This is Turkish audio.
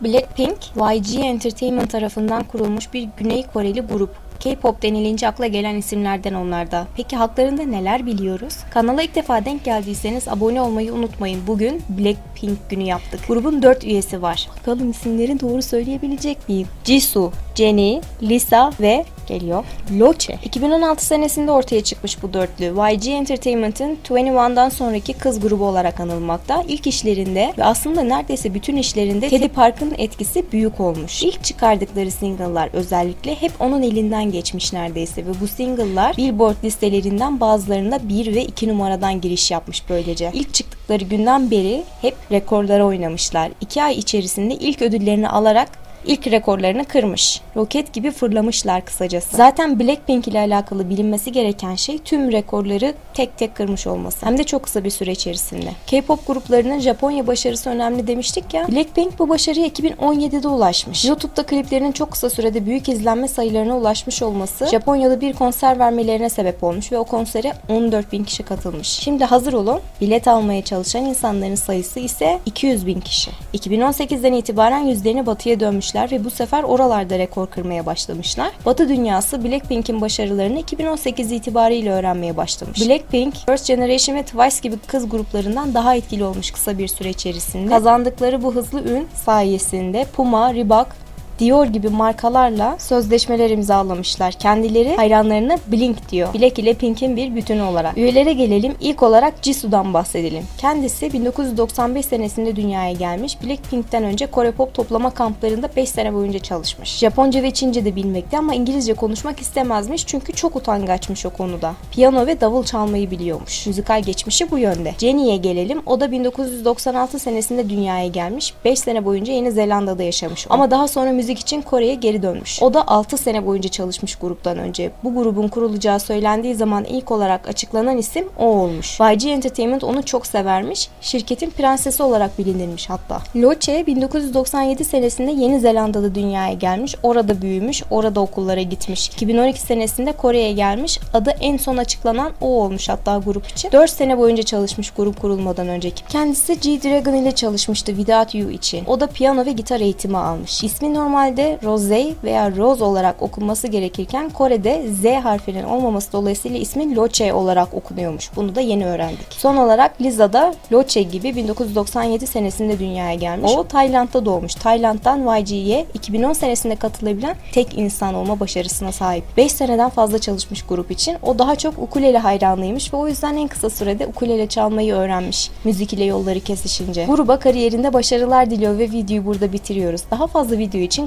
Blackpink, YG Entertainment tarafından kurulmuş bir Güney Koreli grup. K-pop denilince akla gelen isimlerden onlarda. Peki haklarında neler biliyoruz? Kanala ilk defa denk geldiyseniz abone olmayı unutmayın. Bugün Blackpink günü yaptık. Grubun 4 üyesi var. Bakalım isimleri doğru söyleyebilecek miyim? Jisoo, Jennie, Lisa ve geliyor Loche. 2016 senesinde ortaya çıkmış bu dörtlü. YG Entertainment'ın 21'dan sonraki kız grubu olarak anılmakta. İlk işlerinde ve aslında neredeyse bütün işlerinde Teddy Park'ın etkisi büyük olmuş. İlk çıkardıkları single'lar özellikle hep onun elinden geçmiş neredeyse ve bu single'lar Billboard listelerinden bazılarında 1 ve 2 numaradan giriş yapmış böylece. İlk çıktıkları günden beri hep rekorlara oynamışlar. 2 ay içerisinde ilk ödüllerini alarak ilk rekorlarını kırmış. Roket gibi fırlamışlar kısacası. Zaten Blackpink ile alakalı bilinmesi gereken şey tüm rekorları tek tek kırmış olması. Hem de çok kısa bir süre içerisinde. K-pop gruplarının Japonya başarısı önemli demiştik ya. Blackpink bu başarıya 2017'de ulaşmış. YouTube'da kliplerinin çok kısa sürede büyük izlenme sayılarına ulaşmış olması Japonya'da bir konser vermelerine sebep olmuş ve o konsere 14 bin kişi katılmış. Şimdi hazır olun. Bilet almaya çalışan insanların sayısı ise 200 bin kişi. 2018'den itibaren yüzlerini batıya dönmüşler ve bu sefer oralarda rekor kırmaya başlamışlar. Batı dünyası Blackpink'in başarılarını 2018 itibariyle öğrenmeye başlamış. Blackpink, First Generation ve Twice gibi kız gruplarından daha etkili olmuş kısa bir süre içerisinde. Kazandıkları bu hızlı ün sayesinde Puma, Reebok, Dior gibi markalarla sözleşmeler imzalamışlar. Kendileri hayranlarına Blink diyor. Black ile Pink'in bir bütünü olarak. Üyelere gelelim. İlk olarak Jisoo'dan bahsedelim. Kendisi 1995 senesinde dünyaya gelmiş. Blackpink'ten önce Kore pop toplama kamplarında 5 sene boyunca çalışmış. Japonca ve Çince de bilmekte ama İngilizce konuşmak istemezmiş çünkü çok utangaçmış o konuda. Piyano ve davul çalmayı biliyormuş. Müzikal geçmişi bu yönde. Jennie'ye gelelim. O da 1996 senesinde dünyaya gelmiş. 5 sene boyunca Yeni Zelanda'da yaşamış. Ama daha sonra müzik için Kore'ye geri dönmüş. O da 6 sene boyunca çalışmış gruptan önce. Bu grubun kurulacağı söylendiği zaman ilk olarak açıklanan isim o olmuş. YG Entertainment onu çok severmiş. Şirketin prensesi olarak bilinirmiş hatta. Loche 1997 senesinde Yeni Zelanda'da dünyaya gelmiş. Orada büyümüş. Orada okullara gitmiş. 2012 senesinde Kore'ye gelmiş. Adı en son açıklanan o olmuş hatta grup için. 4 sene boyunca çalışmış grup kurulmadan önceki. Kendisi G-Dragon ile çalışmıştı Without You için. O da piyano ve gitar eğitimi almış. İsmi normalde Rose veya Rose olarak okunması gerekirken Kore'de Z harfinin olmaması dolayısıyla ismi Loche olarak okunuyormuş. Bunu da yeni öğrendik. Son olarak Lisa da Loche gibi 1997 senesinde dünyaya gelmiş. O Tayland'da doğmuş. Tayland'dan YG'ye 2010 senesinde katılabilen tek insan olma başarısına sahip. 5 seneden fazla çalışmış grup için. O daha çok ukulele hayranlıymış ve o yüzden en kısa sürede ukulele çalmayı öğrenmiş. Müzik ile yolları kesişince. Gruba kariyerinde başarılar diliyor ve videoyu burada bitiriyoruz. Daha fazla video için